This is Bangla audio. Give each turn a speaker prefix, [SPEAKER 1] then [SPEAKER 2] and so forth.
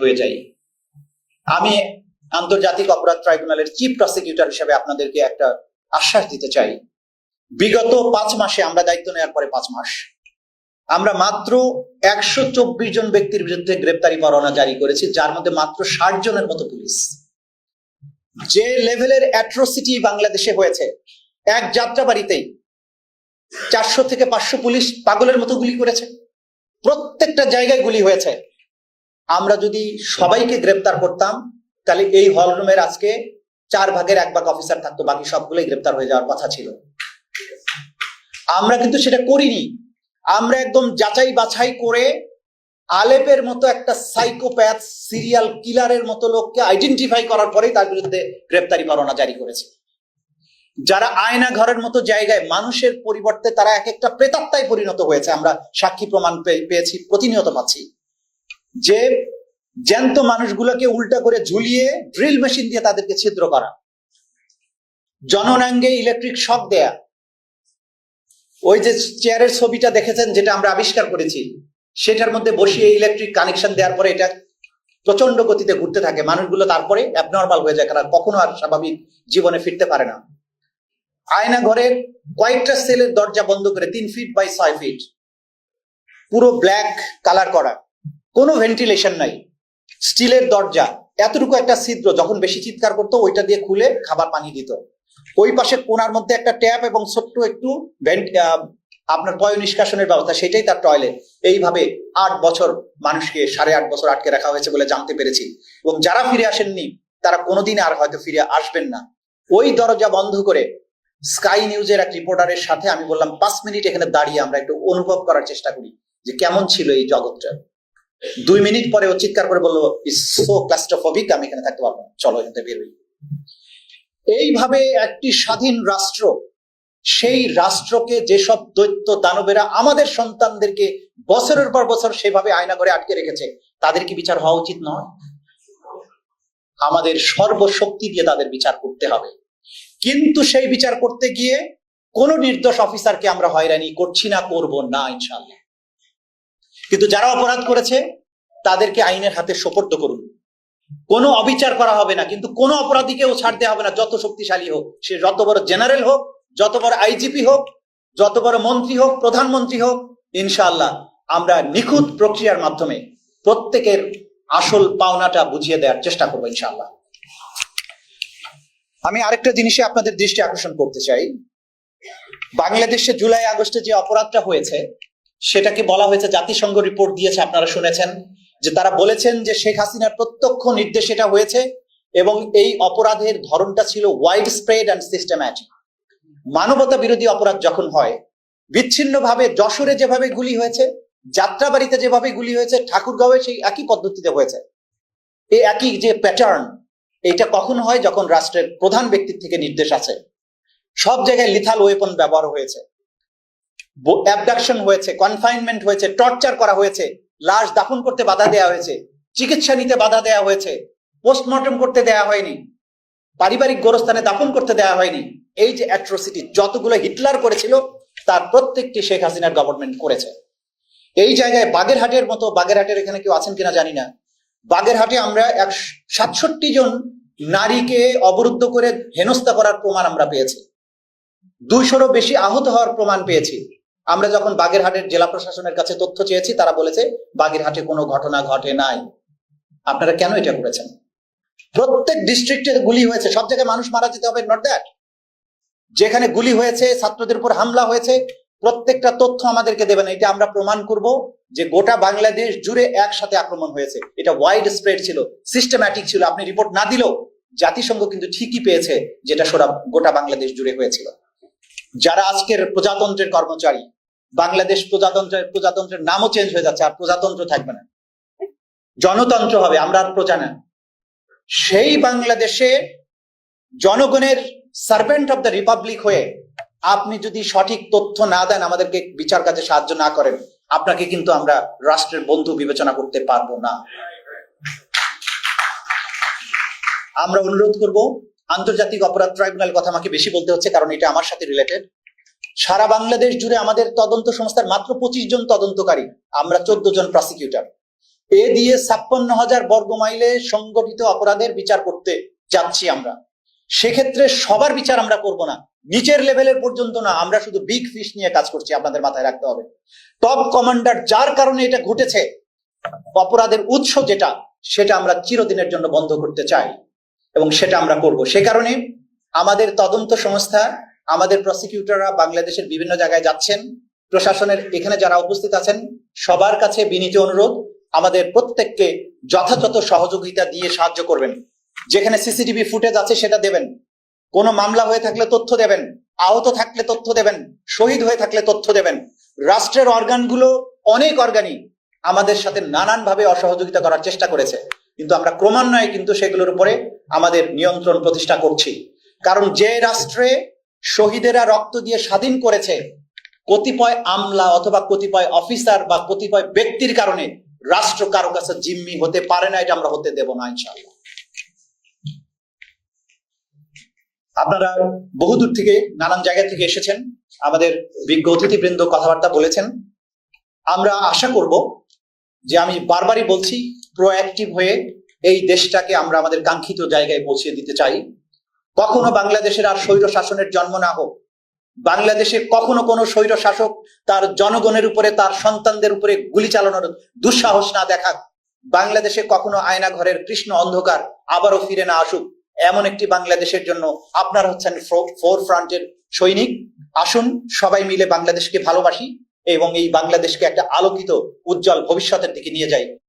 [SPEAKER 1] হয়ে যাই আমি আন্তর্জাতিক অপরাধ ট্রাইব্যুনালের চিফ প্রসিকিউটর হিসেবে আপনাদেরকে একটা আশ্বাস দিতে চাই। বিগত পাঁচ মাসে আমরা দায়িত্ব নেওয়ার পরে পাঁচ মাস, আমরা মাত্র একশো চব্বিশ জন ব্যক্তির বিরুদ্ধে গ্রেপ্তারি পরোয়ানা জারি করেছি, যার মধ্যে মাত্র ষাট জনের মতো পুলিশ। যে লেভেলের অ্যাট্রোসিটি বাংলাদেশে হয়েছে, এক যাত্রা বাড়িতেই চারশো থেকে পাঁচশো পুলিশ পাগলের মতো গুলি করেছে। প্রত্যেকটা জায়গায় গুলি হয়েছে। আমরা যদি সবাইকে গ্রেপ্তার করতাম, তাহলে এই হলরুমের আজকে চার ভাগের এক ভাগ অফিসার থাকতো, বাকি সবগুলোই গ্রেপ্তার হয়ে যাওয়ার কথা ছিল। আমরা কিন্তু সেটা করিনি। আমরা একদম যাচাই বাছাই করে আলেপের মতো একটা সাইকোপ্যাথ সিরিয়াল কিলারের মতো লোককে আইডেন্টিফাই করার পরেই তার বিরুদ্ধে গ্রেপ্তারি পরোয়ানা জারি করেছে। যারা আয়না ঘরের মতো জায়গায় মানুষের পরিবর্তে তারা এক একটা প্রেতাত্মায় পরিণত হয়েছে, আমরা সাক্ষী প্রমাণ পেয়ে- পেয়েছি, প্রতিনিয়ত পাচ্ছি। যে জ্যান্ত মানুষগুলোকে উল্টা করে ঝুলিয়ে ড্রিল মেশিন দিয়ে তাদেরকে ছিদ্র করা। জননাঙ্গে ইলেকট্রিক শক দেয়া। ওই যে চেয়ারের ছবিটা দেখেছেন, যেটা আমরা আবিষ্কার করেছি, সেটার মধ্যে বসিয়ে ইলেকট্রিক কানেকশন দেওয়ার পরে এটা প্রচণ্ড গতিতে ঘুরতে থাকে। মানুষগুলো তারপরে অ্যাবনর্মাল হয়ে যায়, কারণ কখনো আর স্বাভাবিক জীবনে ফিরতে পারে না। আয়না ঘরের কয়েকটা সেলের দরজা বন্ধ করে তিন ফিট বাই ছয় ফিট পুরো ব্ল্যাক কালার করা। কোনো ভেন্টিলেশন নাই। স্টিলের দরজা, এতটুকু একটা ছিদ্র, যখন বেশি চিৎকার করতো, ওইটা দিয়ে খুলে খাবার পানি দিত। ওই পাশে কোনার মধ্যে একটা ট্যাপ এবং ছোট্ট একটু আপনার পয় নিষ্কাশনের ব্যবস্থা, সেটাই তার টয়লেট এইভাবে আট বছর মানুষকে, সাড়ে আট বছর আটকে রাখা হয়েছে বলে জানতে পেরেছি। এবং যারা ফিরে আসেননি, তারা কোনোদিন আর হয়তো ফিরে আসবেন না। ওই দরজা বন্ধ করে স্কাই নিউজের এক রিপোর্টারের সাথে আমি বললাম, পাঁচ মিনিট এখানে দাঁড়িয়ে আমরা একটু অনুভব করার চেষ্টা করি যে কেমন ছিল এই জগৎটা। দুই মিনিট পরে ও চিৎকার করে বলল ইস সো ক্লাস্ট্রোফোবিক আমি এখানে থাকতে পারব চলো, এখান থেকে বেরোই এইভাবে একটি স্বাধীন রাষ্ট্র, সেই রাষ্ট্রকে যেসব দৈত্য দানবেরা আমাদের সন্তানদেরকে বছরের পর বছর সেভাবে আয়না করে আটকে রেখেছে, তাদের কি বিচার হওয়া উচিত নয়? আমাদের সর্বশক্তি দিয়ে তাদের বিচার করতে হবে। কিন্তু সেই বিচার করতে গিয়ে কোন নির্দোষ অফিসারকে আমরা হয়রানি করছি না, করব না ইনশাল্লাহ কিন্তু যারা অপরাধ করেছে, তাদেরকে আইনের হাতে সোপর্দ করুন। কোনো অবিচার করা হবে না, কিন্তু কোনো অপরাধীকেও ছাড়তে হবে না, যত শক্তিশালী হোক, সে যত বড় জেনারেল হোক, যত বড় আইজিপি হোক, যত বড় মন্ত্রী হোক, প্রধানমন্ত্রী হোক, ইনশাআল্লাহ আমরা নিখুঁত প্রক্রিয়ার মাধ্যমে প্রত্যেকের আসল পাওনাটা বুঝিয়ে দেওয়ার চেষ্টা করব ইনশাআল্লাহ। আমি আরেকটা জিনিসে আপনাদের দৃষ্টি আকর্ষণ করতে চাই। বাংলাদেশে জুলাই আগস্টে যে অপরাধটা হয়েছে সেটাকে বলা হয়েছে, জাতিসংঘ রিপোর্ট দিয়েছে, আপনারা শুনেছেন, যে তারা বলেছেন যে শেখ হাসিনার প্রত্যক্ষ নির্দেশ এটা হয়েছে এবং এই অপরাধের ধরনটা ছিল ওয়াইড স্প্রেড অ্যান্ড সিস্টেম্যাটিক মানবতা বিরোধী অপরাধ যখন হয়, বিচ্ছিন্নভাবে যশোরে যেভাবে গুলি হয়েছে, যাত্রাবাড়িতে যেভাবে গুলি হয়েছে, ঠাকুরগাঁওয়ে সেই একই পদ্ধতিতে হয়েছে। এই একই যে প্যাটার্ন এটা কখন হয়? যখন রাষ্ট্রের প্রধান ব্যক্তির থেকে নির্দেশ আছে। সব জায়গায় লিথাল ওয়েপন ব্যবহার হয়েছে। অ্যাবডাকশন হয়েছে কনফাইনমেন্ট হয়েছে টর্চার করা হয়েছে, লাশ দাফন করতে বাধা দেওয়া হয়েছে, চিকিৎসা নিতে বাধা দেওয়া হয়েছে পোস্টমর্টম করতে দেয়া হয়নি, পারিবারিক গোরস্থানে দাফন করতে দেয়া হয়নি, এই যে অ্যাট্রোসিটি যতগুলো হিটলার করেছিল, তার প্রত্যেকটি শেখ হাসিনার গভর্নমেন্ট করেছে। এই জায়গায় বাগেরহাটের মতো, বাগেরহাটের এখানে কেউ আছেন কিনা জানি না, বাগেরহাটে আমরা এক সাতষট্টি জন নারীকে অবরুদ্ধ করে হেনস্থা করার প্রমাণ আমরা পেয়েছি, দুইশোরও বেশি আহত হওয়ার প্রমাণ পেয়েছি। আমরা যখন বাগেরহাটের জেলা প্রশাসনের কাছে তথ্য চেয়েছি, তারা বলেছে, বাগেরহাটে কোনো ঘটনা ঘটে নাই। আপনারা কেন এটা করেছেন? প্রত্যেক ডিস্ট্রিক্টে গুলি হয়েছে, সব জায়গায় মানুষ মারা যেতে হবে নট দ্যাট যেখানে গুলি হয়েছে, ছাত্রদের উপর হামলা হয়েছে, প্রত্যেকটা তথ্য আমাদেরকে দেবেন এটা আমরা প্রমাণ করব যে গোটা বাংলাদেশ জুড়ে একসাথে আক্রমণ হয়েছে। এটা ওয়াইড স্প্রেড ছিল সিস্টেম্যাটিক ছিল। আপনি রিপোর্ট না দিলেও জাতিসংঘ কিন্তু ঠিকই পেয়েছে যেটা সোরা গোটা বাংলাদেশ জুড়ে হয়েছিল। যারা আজকের প্রজাতন্ত্রের কর্মচারী, বাংলাদেশ প্রজাতন্ত্রের প্রজাতন্ত্রের নামও চেঞ্জ হয়ে যাচ্ছে আর প্রজাতন্ত্র থাকবে না। জনতন্ত্র হবে, আমরা আর প্রজা না। সেই বাংলাদেশে জনগণের সার্ভেন্ট অফ দ্য রিপাবলিক হয়ে আপনি যদি সঠিক তথ্য না দেন, আমাদেরকে বিচার কাজে সাহায্য না করেন, আপনাকে কিন্তু আমরা রাষ্ট্রের বন্ধু বিবেচনা করতে পারব না। আমরা অনুরোধ করব আন্তর্জাতিক অপরাধ ট্রাইব্যুনাল কথা আমাকে বেশি বলতে হচ্ছে কারণ এটা আমার সাথে রিলেটেড সারা বাংলাদেশ জুড়ে আমাদের তদন্ত সংস্থার মাত্র পঁচিশ জন তদন্তকারী, আমরা চোদ্দ জন প্রসিকিউটর এ দিয়ে ছাপ্পান্ন হাজার বর্গ মাইলে সংগঠিত অপরাধের বিচার করতে যাচ্ছি আমরা। সেক্ষেত্রে সবার বিচার আমরা করব না। নিচের লেভেলের পর্যন্ত না, আমরা শুধু বিগ ফিশ নিয়ে কাজ করছি, আপনাদের মাথায় রাখতে হবে। টপ কমান্ডার যার কারণে এটা ঘটেছে, অপরাধের উৎস যেটা, সেটা আমরা চিরদিনের জন্য বন্ধ করতে চাই। এবং সেটা আমরা করব। সে কারণে আমাদের তদন্ত সংস্থা, আমাদের প্রসিকিউটররা বাংলাদেশের বিভিন্ন জায়গায় যাচ্ছেন। প্রশাসনের এখানে যারা উপস্থিত আছেন, সবার কাছে বিনীত অনুরোধ, আমাদের প্রত্যেককে যথাযথ সহযোগিতা দিয়ে সাহায্য করবেন। যেখানে সিসিটিভি ফুটেজ আছে সেটা দেবেন। কোনো মামলা হয়ে থাকলে তথ্য দেবেন, আহত থাকলে তথ্য দেবেন, শহীদ হয়ে থাকলে তথ্য দেবেন। রাষ্ট্রের অর্গানগুলো অনেক অর্গানই আমাদের সাথে নানানভাবে অসহযোগিতা করার চেষ্টা করেছে। কিন্তু আমরা ক্রমান্বয়ে কিন্তু সেগুলোর উপরে আমাদের নিয়ন্ত্রণ প্রতিষ্ঠা করছি। কারণ যে রাষ্ট্রে শহীদেরা রক্ত দিয়ে স্বাধীন করেছে, কতিপয় আমলা অথবা কতিপয় অফিসার বা কতিপয় ব্যক্তির কারণে রাষ্ট্র কারও কাছে জিম্মি হতে পারে না, এটা আমরা হতে দেব না, ইনশাআল্লাহ। আপনারা বহুদূর থেকে, নানান জায়গা থেকে এসেছেন, আমাদের বিজ্ঞ অতিথিবৃন্দ কথাবার্তা বলেছেন। আমরা আশা করব যে আমি বারবারই বলছি প্রোঅ্যাক্টিভ হয়ে এই দেশটাকে আমরা আমাদের কাঙ্ক্ষিত জায়গায় পৌঁছে দিতে চাই। কখনো বাংলাদেশের আর স্বৈর শাসনের জন্ম না হোক, বাংলাদেশে কখনো কোনো স্বৈর শাসক তার জনগণের উপরে, তার সন্তানদের উপরে গুলি চালানোর দুঃসাহস না দেখাক। বাংলাদেশে কখনো আয়না ঘরের কৃষ্ণ অন্ধকার আবারও ফিরে না আসুক। এমন একটি বাংলাদেশের জন্য আপনারা হচ্ছেন ফোর ফ্রন্টের সৈনিক। আসুন, সবাই মিলে বাংলাদেশকে ভালোবাসি এবং এই বাংলাদেশকে একটা আলোকিত, উজ্জ্বল ভবিষ্যতের দিকে নিয়ে যাই।